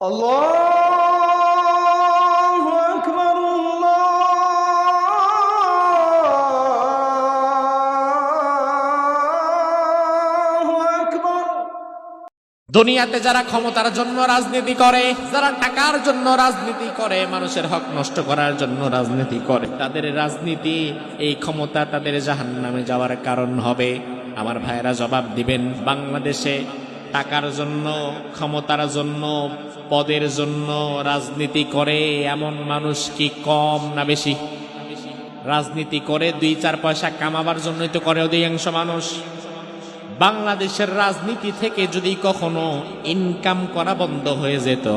الله أكبر الله أكبر দুনিয়াতে যারা ক্ষমতার জন্য রাজনীতি করে যারা টাকার জন্য রাজনীতি করে মানুষের হক নষ্ট করার জন্য রাজনীতি করে তাদের রাজনীতি এই ক্ষমতা তাদের জাহান নামে যাওয়ার কারণ হবে আমার ভাইয়েরা জবাব দিবেন বাংলাদেশে টাকার জন্য, ক্ষমতার জন্য, পদের জন্য রাজনীতি করে এমন মানুষ কি কম না বেশি? রাজনীতি করে দুই চার পয়সা কামাবার জন্যই তো করে অধিকাংশ মানুষ। বাংলাদেশের রাজনীতি থেকে যদি কখনো ইনকাম করা বন্ধ হয়ে যেত,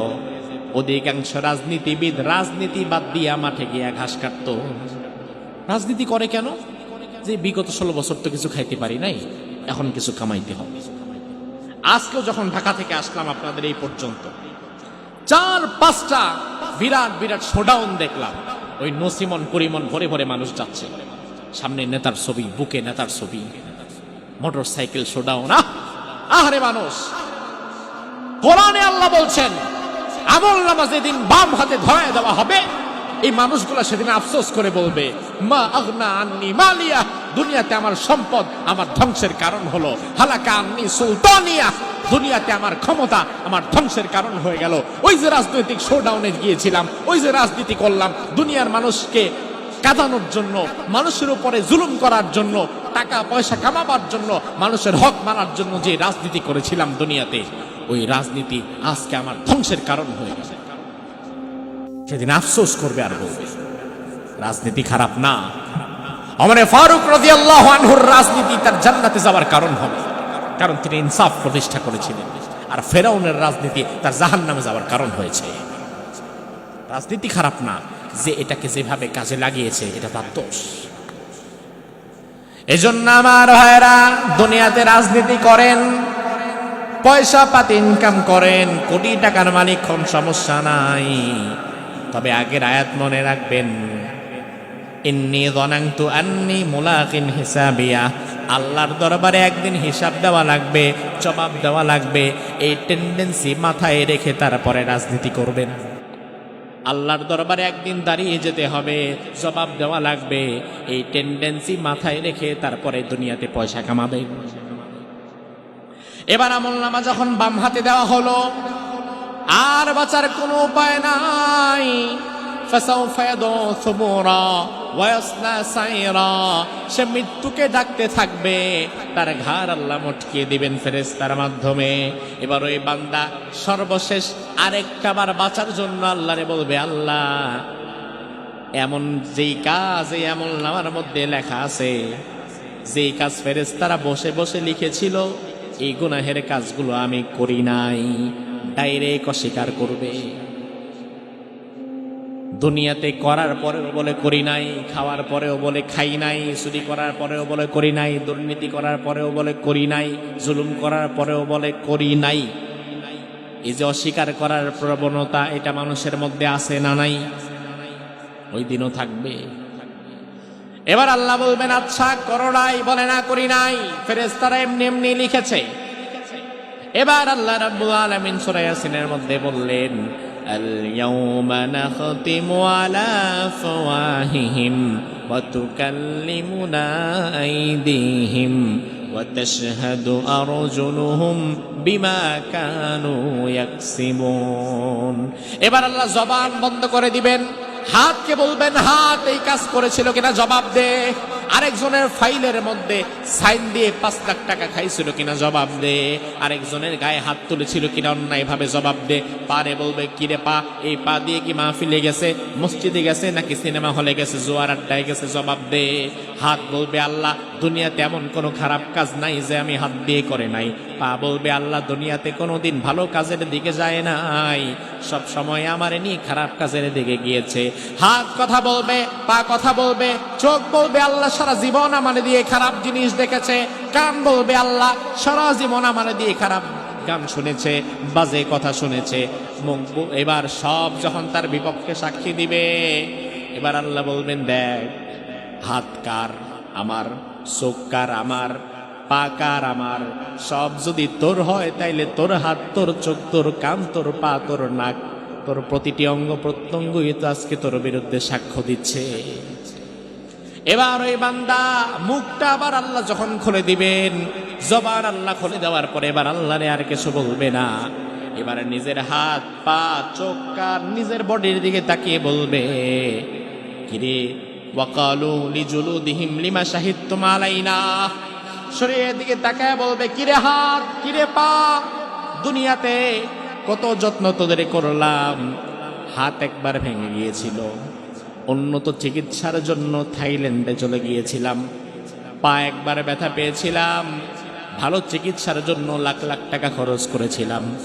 অধিকাংশ রাজনীতিবিদ রাজনীতি বাদ দিয়া মাঠে গিয়া ঘাস কাটত। রাজনীতি করে কেন? যে বিগত ষোলো বছর তো কিছু খাইতে পারি নাই, এখন কিছু কামাইতে হবে। আজকেও যখন ঢাকা থেকে আসলাম আপনাদের এই পর্যন্ত, চার, পাঁচটা বিরাট বিরাট শোডাউন দেখলাম। ওই নসিমন পরিমন ভরে ভরে মানুষ যাচ্ছে। সামনে নেতার ছবি, বুকে নেতার ছবি। মোটর সাইকেল শোডাউন আহ! আহারে মানুষ! কোরআনে আল্লাহ বলছেন, আমল নামা যেদিন বাম হাতে ধরায় দেওয়া হবে, এই মানুষগুলো সেদিন আফসোস করে বলবে মা আগনা আন্নি মালিয়া। দুনিয়াতে আমার সম্পদ আমার ধ্বংসের কারণ হলো। হালাকা আন্নি সুলতানিয়া। দুনিয়াতে আমার ক্ষমতা আমার ধ্বংসের কারণ হয়ে গেল। ওই যে রাজনৈতিক শোডাউনে গিয়েছিলাম, ওই যে রাজনীতি করলাম, দুনিয়ার মানুষকে কাঁদানোর জন্য, মানুষের উপরে জুলুম করার জন্য, টাকা, পয়সা কামাবার জন্য, মানুষের হক মারার জন্য যে রাজনীতি করেছিলাম দুনিয়াতে, ওই রাজনীতি আজকে আমার ধ্বংসের কারণ হয়ে গেছে। সেদিন আফসোস করবে আর বলবে। রাজনীতি খারাপ না। অমরে ফারুক রদি আল্লাহ আনহুর রাজনীতি তার জান্নাতে যাওয়ার কারণ হবে। কারণ তিনি ইনসাফ প্রতিষ্ঠা করেছিলেন। আর ফেরাউনের রাজনীতি তার জাহান নামে যাওয়ার কারণ হয়েছে। রাজনীতি খারাপ না, যে এটাকে যেভাবে কাজে লাগিয়েছে, এটা তার দোষ। এজন্য আমার ভাইরা দুনিয়াতে রাজনীতি করেন, পয়সা পাতি ইনকাম করেন, কোটি টাকার মালিক কোন সমস্যা নাই। তবে আগের আয়াত মনে রাখবেন ইন্নি গনাংতু আন্নি মোলাকিম হিসাবিয়া। আল্লাহর দরবারে একদিন হিসাব দেওয়া লাগবে, জবাব দেওয়া লাগবে, এই টেন্ডেন্সি মাথায় রেখে তারপরে রাজনীতি করবেন। আল্লাহর দরবারে একদিন দাঁড়িয়ে যেতে হবে, জবাব দেওয়া লাগবে, এই টেন্ডেন্সি মাথায় রেখে তারপরে দুনিয়াতে পয়সা কামাবে এবার আমল নামা যখন বাম হাতে দেওয়া হলো, আর বাঁচার কোনো উপায় নাই। ফসাও ফায়দ সবরা সে মৃত্যুকে ডাকতে থাকবে। তার ঘাড় আল্লাহ মটকিয়ে দিবেন ফেরেশতার মাধ্যমে। এবার ওই বান্দা সর্বশেষ আরেকটা বার বাঁচার জন্য আল্লাহরে বলবে, আল্লাহ, এমন যেই কাজ, এই এমন নামার মধ্যে লেখা আছে, যেই কাজ ফেরেশতারা বসে বসে লিখেছিল, এই গুনাহের কাজগুলো আমি করি নাই, ডাইরেক্ট অস্বীকার করবে। দুনিয়াতে করার পরেও বলে করি নাই, খাওয়ার পরেও বলে খাই নাই, চুরি করার পরেও বলে করি নাই, দুর্নীতি করার পরেও বলে করি নাই, জুলুম করার পরেও বলে করি নাই। এই যে অস্বীকার করার প্রবণতা, এটা মানুষের মধ্যে আছে না নাই? ওই দিনও থাকবে। এবার আল্লাহ বলবেন আচ্ছা করো নাই, বলে না করি নাই। ফেরেস্তারা এমনি এমনি লিখেছে। এবার আল্লাহ রাব্বুল আলামিন সূরা মধ্যে বললেন اليوم نختم على أفواههم وتكلمنا أيديهم وتشهد أرجلهم بما كانوا يكسبون এবার আল্লাহ জবান বন্ধ করে দিবেন হাতকে বলবেন হাত এই কাজ করেছিল কিনা জবাব দে আরেকজনের ফাইলের মধ্যে সাইন দিয়ে পাঁচ লাখ টাকা খাইছিল কিনা জবাব দে। আরেকজনের গায়ে হাত তুলেছিল কিনা অন্যায় ভাবে জবাব দে। পারে বলবে কিরে পা, এই পা দিয়ে কি মাহফিলে গেছে? মসজিদে গেছে নাকি সিনেমা হলে গেছে? জোয়ার আড্ডায় গেছে? জবাব দে। হাত বলবে, আল্লাহ, দুনিয়াতে এমন কোনো খারাপ কাজ নাই যে আমি হাত দিয়ে করে নাই। পা বলবে, আল্লাহ, দুনিয়াতে কোনোদিন ভালো কাজের দিকে যায় নাই। সব সময় আমার নিয়ে খারাপ কাজের দিকে গিয়েছে। হাত কথা বলবে, পা কথা বলবে, চোখ বলবে, আল্লাহ সারা জীবন আমার দিয়ে খারাপ জিনিস দেখেছে। কান বলবে আল্লাহ, সারা জীবন আমার দিয়ে খারাপ গান শুনেছে, বাজে কথা শুনেছে। এবার সব যখন তার বিপক্ষে সাক্ষী দিবে, এবার আল্লাহ বলবেন, দেখ, হাত কার আমার, চোখ কার আমার পাকার আমার, সব যদি তোর হয় তাইলে তোর হাত, তোর চোখ, তোর কান, তোর পা, তোর নাক, তোর প্রতিটি অঙ্গ প্রত্যঙ্গই তো আজকে তোর বিরুদ্ধে সাক্ষ্য দিচ্ছে। এবার ওই বান্দা মুখটা আবার আল্লাহ যখন খুলে দিবেন, জবান আল্লাহ খুলে দেওয়ার পরে এবার আল্লাহরে আর কিছু বলবে না। এবার নিজের হাত, পা, চোখ, কান নিজের বডির দিকে তাকিয়ে বলবে, কিরে, ওয়াকালু লিজুলুদিহিম, লিমা শাহিদতুম আলাইনা? শরীরের দিকে তাকায় বলবে, কিরে হাত, কিরে পা, দুনিয়াতে কত যত্ন তোদের করলাম। হাত একবার ভেঙে গিয়েছিল। উন্নত চিকিৎসার জন্য থাইল্যান্ডে চলে গিয়েছিলাম। পা একবার ব্যথা পেয়েছিলাম। ভালো চিকিৎসার জন্য লাখ লাখ টাকা খরচ করেছিলাম।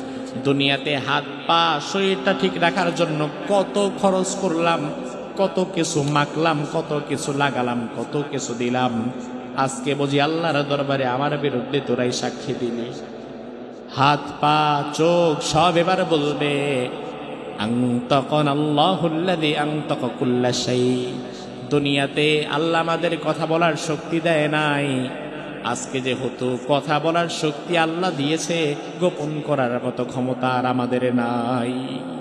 দুনিয়াতে হাত, পা, শরীরটা ঠিক রাখার জন্য কত খরচ করলাম, কত কিছু মাখলাম, কত কিছু লাগালাম, কত কিছু দিলাম। আজকে বুঝি আল্লাহর দরবারে আমার বিরুদ্ধে তোরাই সাক্ষী দিলি। হাত, পা, চোখ সব এবার বলবে দুনিয়াতে আল্লাহ আমাদের কথা বলার শক্তি দেয় নাই। আজকে যে হতো কথা বলার শক্তি আল্লাহ দিয়েছে, গোপন করার মতো ক্ষমতা আর আমাদের নাই।